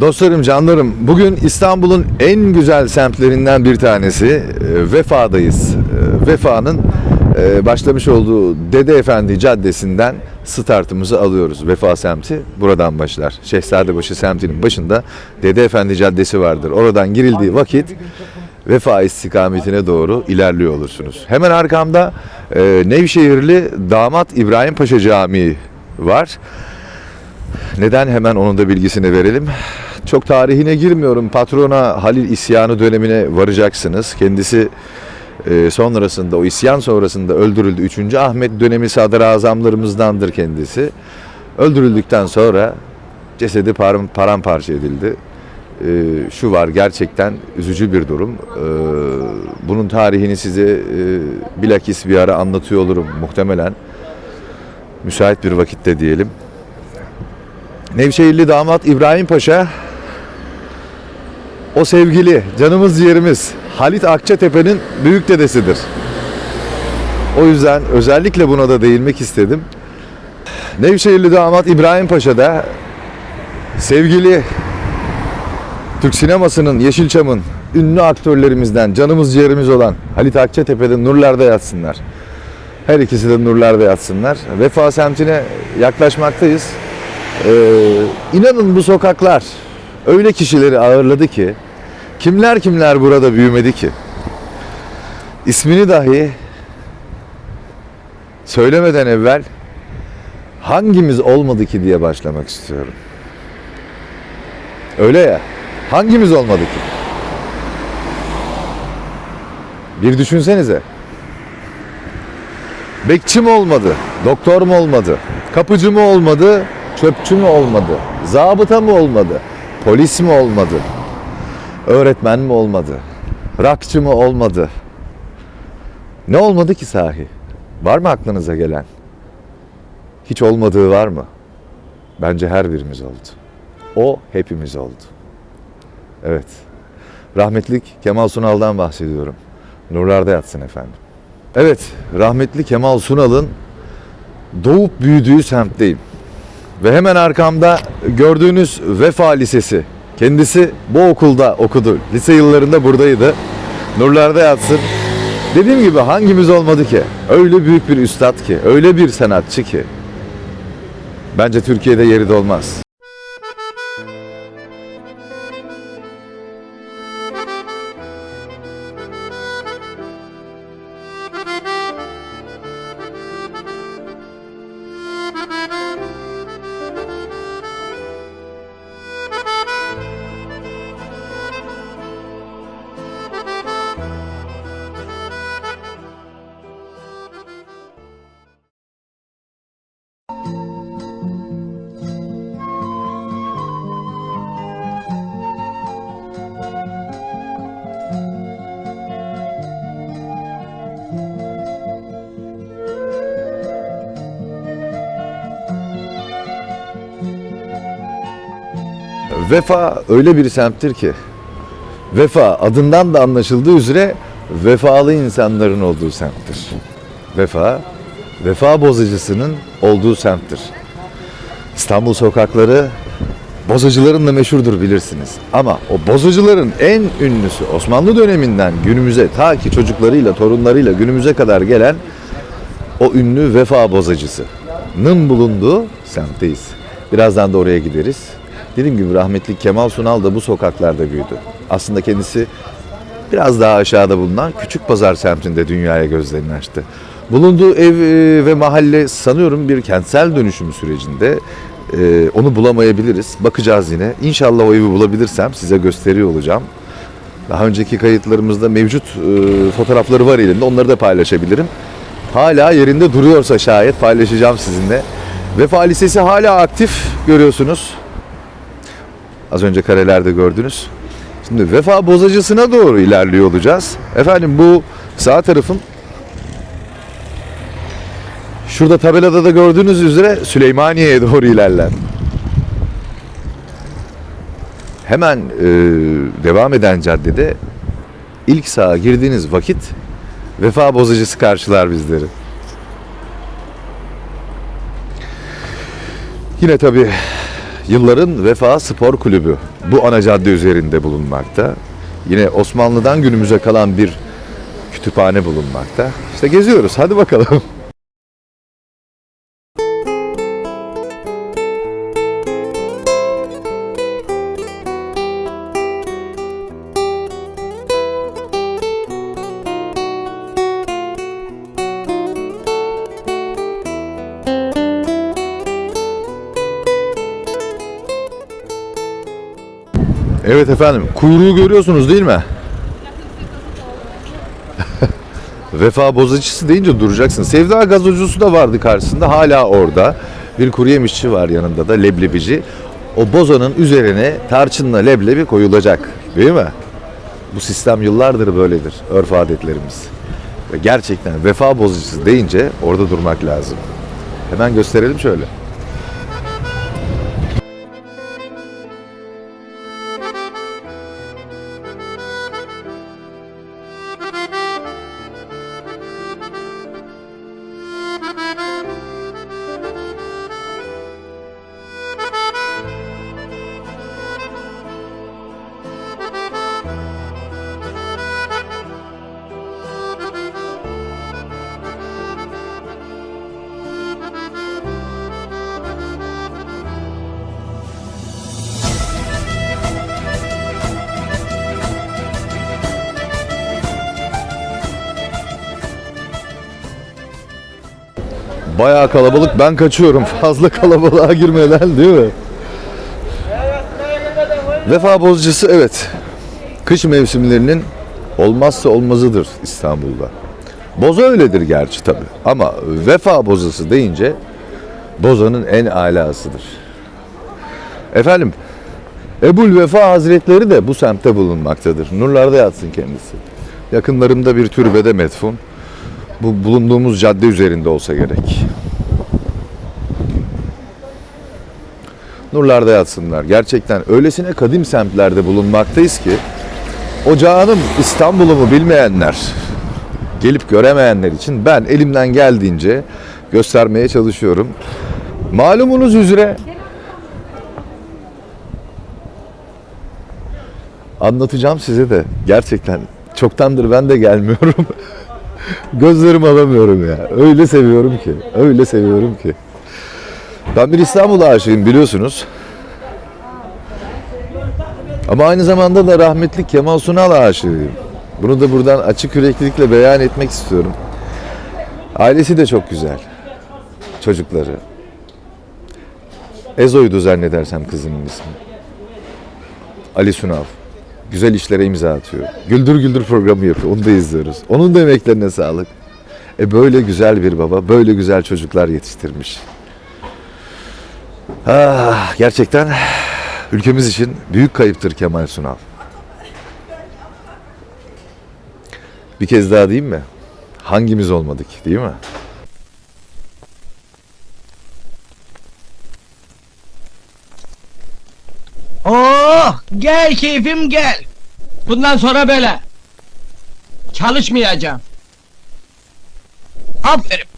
Dostlarım, canlarım, bugün İstanbul'un en güzel semtlerinden bir tanesi e, Vefa'dayız. E, Vefa'nın e, başlamış olduğu Dede Efendi Caddesi'nden startımızı alıyoruz. Vefa semti buradan başlar. Şehzadebaşı semtinin başında Dede Efendi Caddesi vardır. Oradan girildiği vakit Vefa istikametine doğru ilerliyor olursunuz. Hemen arkamda Nevşehirli Damat İbrahim Paşa Camii var. Neden hemen onun da bilgisini verelim. Çok tarihine girmiyorum. Patrona Halil isyanı dönemine varacaksınız. Kendisi e, sonrasında o isyan sonrasında öldürüldü. 3. Ahmet dönemi sadrazamlarımızdandır kendisi. Öldürüldükten sonra cesedi param, paramparça edildi. E, şu var gerçekten üzücü bir durum. E, bunun tarihini size e, bilakis bir ara anlatıyor olurum muhtemelen. Müsait bir vakitte diyelim. Nevşehirli damat İbrahim Paşa o sevgili canımız yerimiz Halit Akçatepe'nin büyük dedesidir. O yüzden özellikle buna da değinmek istedim. Nevşehirli damat İbrahim Paşa da sevgili Türk sinemasının Yeşilçam'ın ünlü aktörlerimizden canımız ciğerimiz olan Halit Akçatepe'de nurlarda yatsınlar. Her ikisi de nurlarda yatsınlar. Vefa semtine yaklaşmaktayız. Ee, inanın bu sokaklar öyle kişileri ağırladı ki kimler kimler burada büyümedi ki ismini dahi söylemeden evvel hangimiz olmadı ki diye başlamak istiyorum. Öyle ya hangimiz olmadı ki? Bir düşünsenize. Bekçi mi olmadı? Doktor mu olmadı? Kapıcı mı olmadı? Çöpçü mü olmadı? Zabıta mı olmadı? Polis mi olmadı? Öğretmen mi olmadı? Rakçı mı olmadı? Ne olmadı ki sahi? Var mı aklınıza gelen? Hiç olmadığı var mı? Bence her birimiz oldu. O hepimiz oldu. Evet. Rahmetlik Kemal Sunal'dan bahsediyorum. Nurlarda yatsın efendim. Evet, rahmetli Kemal Sunal'ın doğup büyüdüğü semtteyim. Ve hemen arkamda gördüğünüz Vefa Lisesi. Kendisi bu okulda okudu. Lise yıllarında buradaydı. Nurlarda yatsın. Dediğim gibi hangimiz olmadı ki? Öyle büyük bir üstad ki, öyle bir sanatçı ki. Bence Türkiye'de yeri de olmaz. Vefa öyle bir semttir ki Vefa adından da anlaşıldığı üzere vefalı insanların olduğu semttir. Vefa, vefa bozacısının olduğu semttir. İstanbul sokakları bozacıların da meşhurdur bilirsiniz. Ama o bozacıların en ünlüsü Osmanlı döneminden günümüze ta ki çocuklarıyla, torunlarıyla günümüze kadar gelen o ünlü vefa bozacısının bulunduğu semtteyiz. Birazdan da oraya gideriz. Dediğim gibi rahmetli Kemal Sunal da bu sokaklarda büyüdü. Aslında kendisi biraz daha aşağıda bulunan Küçük Pazar semtinde dünyaya gözlerini açtı. Bulunduğu ev e, ve mahalle sanıyorum bir kentsel dönüşüm sürecinde. E, Onu bulamayabiliriz. Bakacağız yine. İnşallah o evi bulabilirsem size gösteriyor olacağım. Daha önceki kayıtlarımızda mevcut e, fotoğrafları var elimde. Onları da paylaşabilirim. Hala yerinde duruyorsa şayet paylaşacağım sizinle. Vefa Lisesi hala aktif görüyorsunuz. Az önce karelerde gördünüz. Şimdi vefa bozacısına doğru ilerliyor olacağız. Efendim bu sağ tarafım şurada tabelada da gördüğünüz üzere Süleymaniye'ye doğru ilerler. Hemen e, devam eden caddede ilk sağa girdiğiniz vakit vefa bozacısı karşılar bizleri. Yine tabii Yılların Vefa Spor Kulübü bu ana cadde üzerinde bulunmakta. Yine Osmanlı'dan günümüze kalan bir kütüphane bulunmakta. İşte geziyoruz. Hadi bakalım. Evet efendim, kuyruğu görüyorsunuz değil mi? Vefa bozacısı deyince duracaksın. Sevda gazocusu da vardı karşısında, hala orada. Bir kuru yemişçi var yanında da, leblebici. O bozanın üzerine tarçınla leblebi koyulacak, değil mi? Bu sistem yıllardır böyledir, örf adetlerimiz. Ve gerçekten vefa bozacısı deyince orada durmak lazım. Hemen gösterelim şöyle. Bayağı kalabalık. Ben kaçıyorum. Fazla kalabalığa girmeden değil mi? Vefa bozacısı evet. Kış mevsimlerinin olmazsa olmazıdır İstanbul'da. Boza öyledir gerçi tabi. Ama vefa bozası deyince bozanın en alasıdır. Efendim Ebul Vefa Hazretleri de bu semtte bulunmaktadır. Nurlarda yatsın kendisi. Yakınlarında bir türbede metfun. Bu bulunduğumuz cadde üzerinde olsa gerek. Nurlarda yatsınlar. Gerçekten öylesine kadim semtlerde bulunmaktayız ki o canım İstanbul'umu bilmeyenler, gelip göremeyenler için ben elimden geldiğince göstermeye çalışıyorum. Malumunuz üzere anlatacağım size de gerçekten çoktandır ben de gelmiyorum. Gözlerimi alamıyorum ya. Öyle seviyorum ki. Öyle seviyorum ki. Ben bir İstanbul aşığıyım biliyorsunuz. Ama aynı zamanda da rahmetli Kemal Sunal aşığıyım. Bunu da buradan açık yüreklilikle beyan etmek istiyorum. Ailesi de çok güzel. Çocukları. Ezo'ydu zannedersem kızının ismi. Ali Sunal. Güzel işlere imza atıyor. Güldür Güldür programı yapıyor. Onu da izliyoruz. Onun da emeklerine sağlık. E böyle güzel bir baba, böyle güzel çocuklar yetiştirmiş. Ah, gerçekten ülkemiz için büyük kayıptır Kemal Sunal. Bir kez daha diyeyim mi? Hangimiz olmadık değil mi? Oh gel keyfim gel. Bundan sonra böyle. Çalışmayacağım. Aferin.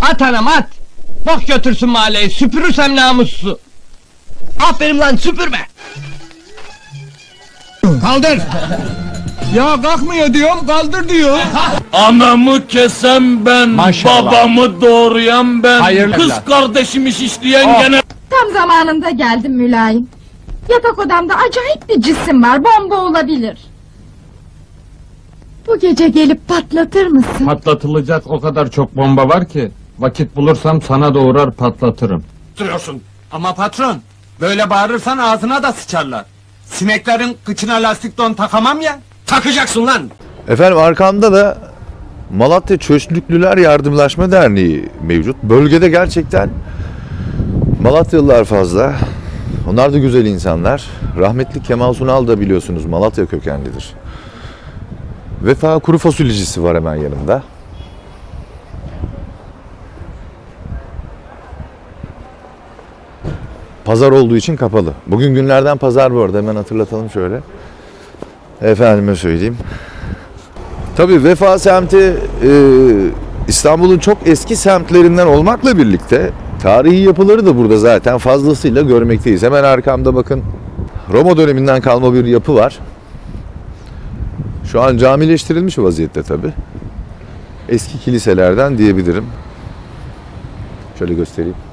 At anam at. Bok götürsün mahalleyi süpürürsem namussu. Aferin lan süpürme. Kaldır. Ya kalkmıyor diyorum kaldır diyor. Anamı kesen ben, Maşallah. babamı doğrayan ben, Hayırlı kız evlat. kardeşimi şişleyen Oh. gene Tam zamanında geldim mülayim. Yatak odamda acayip bir cisim var, bomba olabilir. Bu gece gelip patlatır mısın? Patlatılacak o kadar çok bomba var ki vakit bulursam sana doğurar patlatırım. Duruyorsun. Ama patron böyle bağırırsan ağzına da sıçarlar. Sineklerin kıçına lastik don takamam ya. Takacaksın lan. Efendim arkamda da Malatya Çöşlüklüler Yardımlaşma Derneği mevcut. Bölgede gerçekten Malatyalılar fazla. Onlar da güzel insanlar. Rahmetli Kemal Sunal da biliyorsunuz Malatya kökenlidir. Vefa kuru fasulyecisi var hemen yanımda. Pazar olduğu için kapalı. Bugün günlerden pazar bu arada hemen hatırlatalım şöyle. Efendime söyleyeyim. Tabii Vefa semti e, İstanbul'un çok eski semtlerinden olmakla birlikte tarihi yapıları da burada zaten fazlasıyla görmekteyiz. Hemen arkamda bakın Roma döneminden kalma bir yapı var. Şu an camileştirilmiş vaziyette tabi. Eski kiliselerden diyebilirim. Şöyle göstereyim.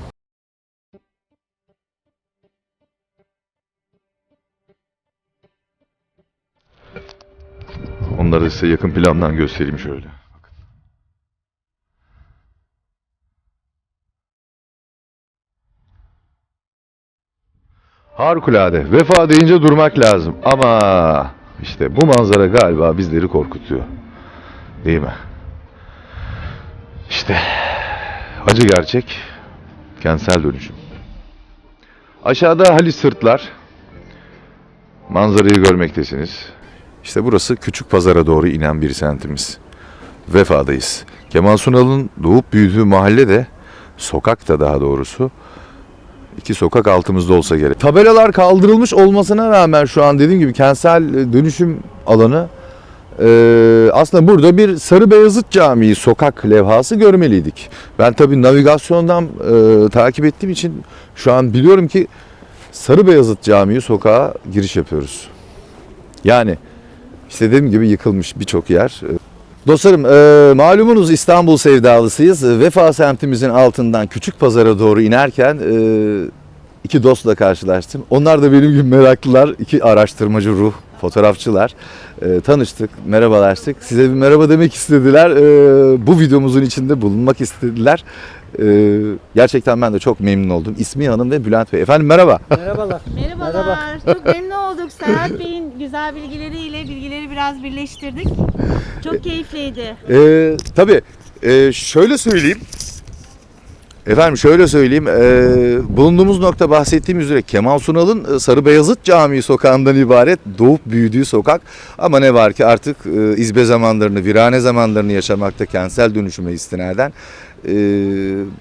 Onları size yakın plandan göstereyim şöyle. Harikulade. Vefa deyince durmak lazım. Ama işte bu manzara galiba bizleri korkutuyor. Değil mi? İşte acı gerçek kentsel dönüşüm. Aşağıda Halis Sırtlar. Manzarayı görmektesiniz. İşte burası küçük pazara doğru inen bir semtimiz. Vefa'dayız. Kemal Sunal'ın doğup büyüdüğü mahalle de sokak da daha doğrusu iki sokak altımızda olsa gerek. Tabelalar kaldırılmış olmasına rağmen şu an dediğim gibi kentsel e, dönüşüm alanı e, aslında burada bir Sarı Beyazıt Camii sokak levhası görmeliydik. Ben tabii navigasyondan e, takip ettiğim için şu an biliyorum ki Sarı Beyazıt Camii sokağa giriş yapıyoruz. Yani işte dediğim gibi yıkılmış birçok yer. Dostlarım e, malumunuz İstanbul sevdalısıyız. Vefa semtimizin altından küçük pazara doğru inerken e, iki dostla karşılaştım. Onlar da benim gibi meraklılar. iki araştırmacı ruh, fotoğrafçılar. E, tanıştık, merhabalaştık. Size bir merhaba demek istediler. E, bu videomuzun içinde bulunmak istediler. E, gerçekten ben de çok memnun oldum. İsmi Hanım ve Bülent Bey. Efendim merhaba. Merhabalar. Merhabalar. Çok memnun olduk. Serhat Bey'in güzel bilgileriyle bilgileri biraz birleştirdik. Çok keyifliydi. Ee, tabii ee, şöyle söyleyeyim. Efendim şöyle söyleyeyim. ee, bulunduğumuz nokta bahsettiğim üzere Kemal Sunal'ın e, Sarı Beyazıt Camii sokağından ibaret doğup büyüdüğü sokak. Ama ne var ki artık e, izbe zamanlarını, virane zamanlarını yaşamakta kentsel dönüşüme istinaden ee,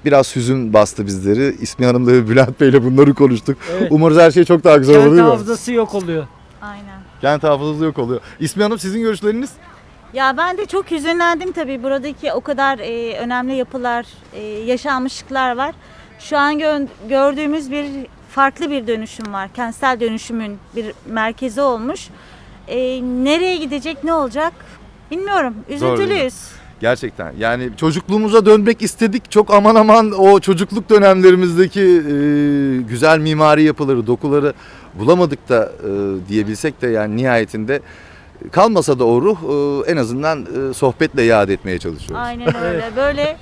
biraz hüzün bastı bizleri. İsmi Hanım'la ve Bülent Bey'le bunları konuştuk. Evet. Umarız her şey çok daha güzel olur Kent değil mi? hafızası yok oluyor. Aynen. Kent hafızası yok oluyor. İsmi Hanım sizin görüşleriniz? Ya ben de çok hüzünlendim tabii. Buradaki o kadar e, önemli yapılar, e, yaşanmışlıklar var. Şu an gö- gördüğümüz bir farklı bir dönüşüm var. Kentsel dönüşümün bir merkezi olmuş. E, nereye gidecek, ne olacak bilmiyorum. Üzüntülüyüz. Gerçekten yani çocukluğumuza dönmek istedik. Çok aman aman o çocukluk dönemlerimizdeki e, güzel mimari yapıları, dokuları bulamadık da e, diyebilsek de yani nihayetinde kalmasa da o ruh e, en azından e, sohbetle yad etmeye çalışıyoruz. Aynen öyle. Böyle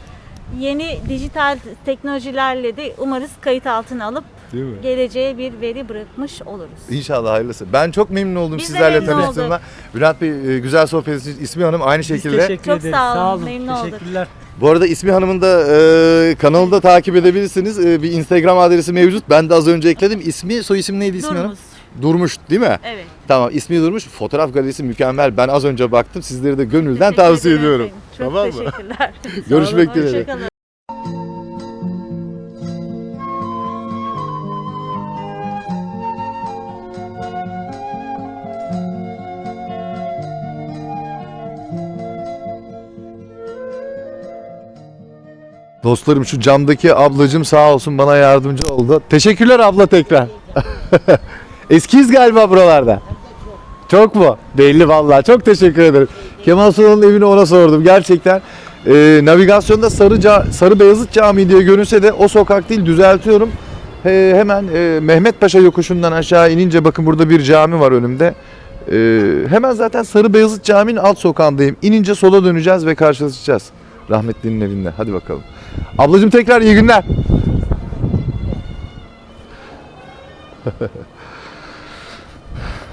yeni dijital teknolojilerle de umarız kayıt altına alıp Değil mi? geleceğe bir veri bırakmış oluruz. İnşallah hayırlısı. Ben çok memnun oldum Biz de sizlerle memnun tanıştığıma. Bülent Bey e, güzel sohbet için İsmi Hanım aynı Biz şekilde. teşekkür Çok ederiz. sağ olun, olun. memnun olduk. Teşekkürler. Bu arada İsmi Hanım'ın da e, kanalını da takip edebilirsiniz. E, bir Instagram adresi mevcut. Ben de az önce ekledim. İsmi, soy isim neydi İsmi Hanım? Durmuş değil mi? Evet. Tamam ismi Durmuş. Fotoğraf galerisi mükemmel. Ben az önce baktım. Sizleri de gönülden Teşekkür tavsiye ederim ediyorum. efendim. Çok Tamam mı? teşekkürler. Görüşmek dileğiyle. hoşçakalın. Dostlarım şu camdaki ablacım sağ olsun bana yardımcı oldu. Teşekkürler abla tekrar. Eskiyiz galiba buralarda. Çok mu? Belli vallahi. Çok teşekkür ederim. Kemal Sunal'ın evini ona sordum. Gerçekten e, navigasyonda Sarı, Ca- Sarı Beyazıt Camii diye görünse de o sokak değil düzeltiyorum. E, hemen e, Mehmet Paşa yokuşundan aşağı inince bakın burada bir cami var önümde. E, hemen zaten Sarı Beyazıt Camii'nin alt sokağındayım. İnince sola döneceğiz ve karşılaşacağız. Rahmetlinin evinde. Hadi bakalım. Ablacığım tekrar iyi günler.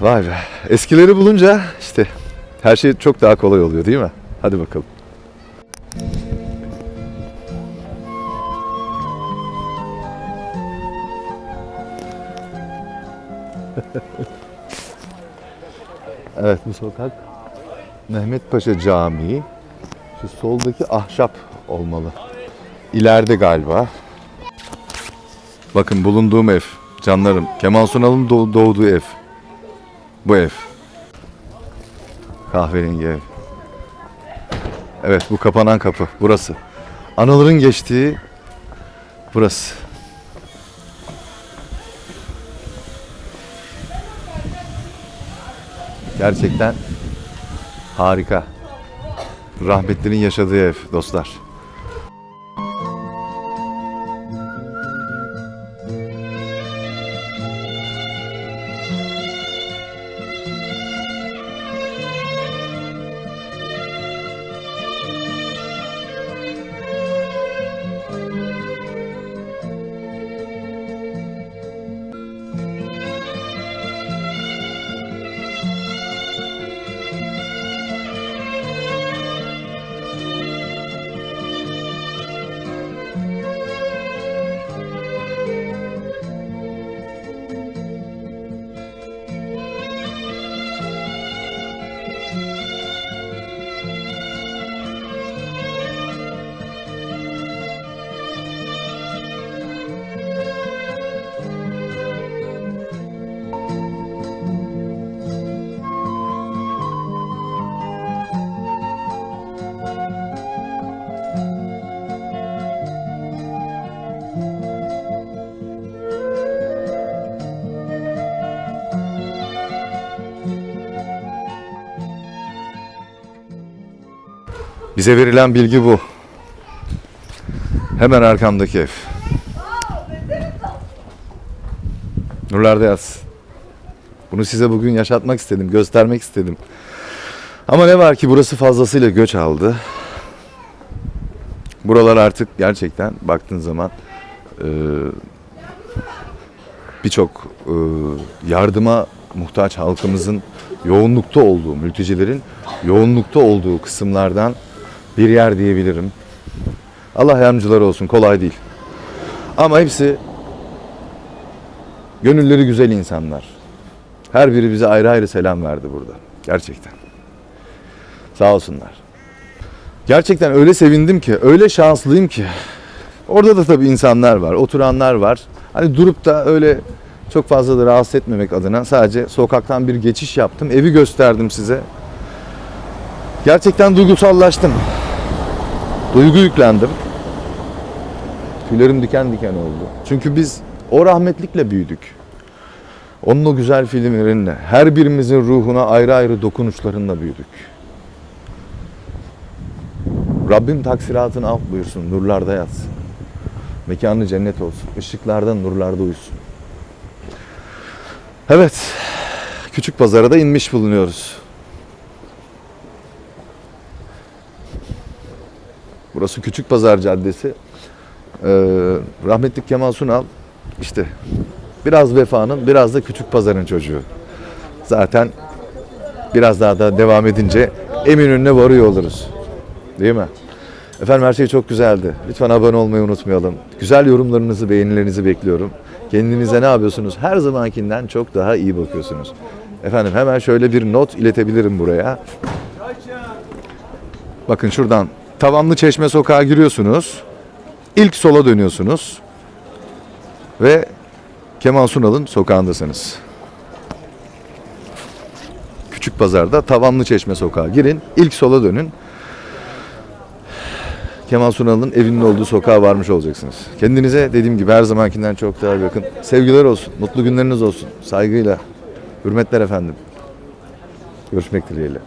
Vay be. Eskileri bulunca işte her şey çok daha kolay oluyor değil mi? Hadi bakalım. evet bu sokak Mehmet Paşa Camii. Şu soldaki ahşap olmalı. İleride galiba. Bakın bulunduğum ev. Canlarım. Kemal Sunal'ın doğ- doğduğu ev. Bu ev. Kahverengi ev. Evet bu kapanan kapı. Burası. anıların geçtiği burası. Gerçekten harika. Rahmetlerin yaşadığı ev dostlar. Bize verilen bilgi bu. Hemen arkamdaki ev. Nurlarda yaz. Bunu size bugün yaşatmak istedim, göstermek istedim. Ama ne var ki burası fazlasıyla göç aldı. Buralar artık gerçekten baktığın zaman e, birçok e, yardıma muhtaç halkımızın yoğunlukta olduğu, mültecilerin yoğunlukta olduğu kısımlardan bir yer diyebilirim. Allah yardımcıları olsun, kolay değil. Ama hepsi gönülleri güzel insanlar. Her biri bize ayrı ayrı selam verdi burada. Gerçekten. Sağ olsunlar. Gerçekten öyle sevindim ki, öyle şanslıyım ki. Orada da tabii insanlar var, oturanlar var. Hani durup da öyle çok fazla da rahatsız etmemek adına sadece sokaktan bir geçiş yaptım. Evi gösterdim size. Gerçekten duygusallaştım. Duygu yüklendim. Tüylerim diken diken oldu. Çünkü biz o rahmetlikle büyüdük. Onun o güzel filmlerinle, her birimizin ruhuna ayrı ayrı dokunuşlarınla büyüdük. Rabbim taksiratını af buyursun, nurlarda yatsın. Mekanı cennet olsun, ışıklarda, nurlarda uyusun. Evet, küçük pazara da inmiş bulunuyoruz. Burası Küçük Pazar Caddesi. Ee, rahmetli Kemal Sunal işte biraz vefanın biraz da Küçük Pazar'ın çocuğu. Zaten biraz daha da devam edince Eminönü'ne varıyor oluruz. Değil mi? Efendim her şey çok güzeldi. Lütfen abone olmayı unutmayalım. Güzel yorumlarınızı, beğenilerinizi bekliyorum. Kendinize ne yapıyorsunuz? Her zamankinden çok daha iyi bakıyorsunuz. Efendim hemen şöyle bir not iletebilirim buraya. Bakın şuradan Tavanlı Çeşme Sokağa giriyorsunuz. İlk sola dönüyorsunuz. Ve Kemal Sunal'ın sokağındasınız. Küçük Pazar'da Tavanlı Çeşme Sokağa girin. İlk sola dönün. Kemal Sunal'ın evinin olduğu sokağa varmış olacaksınız. Kendinize dediğim gibi her zamankinden çok daha yakın. Sevgiler olsun, mutlu günleriniz olsun. Saygıyla, hürmetler efendim. Görüşmek dileğiyle.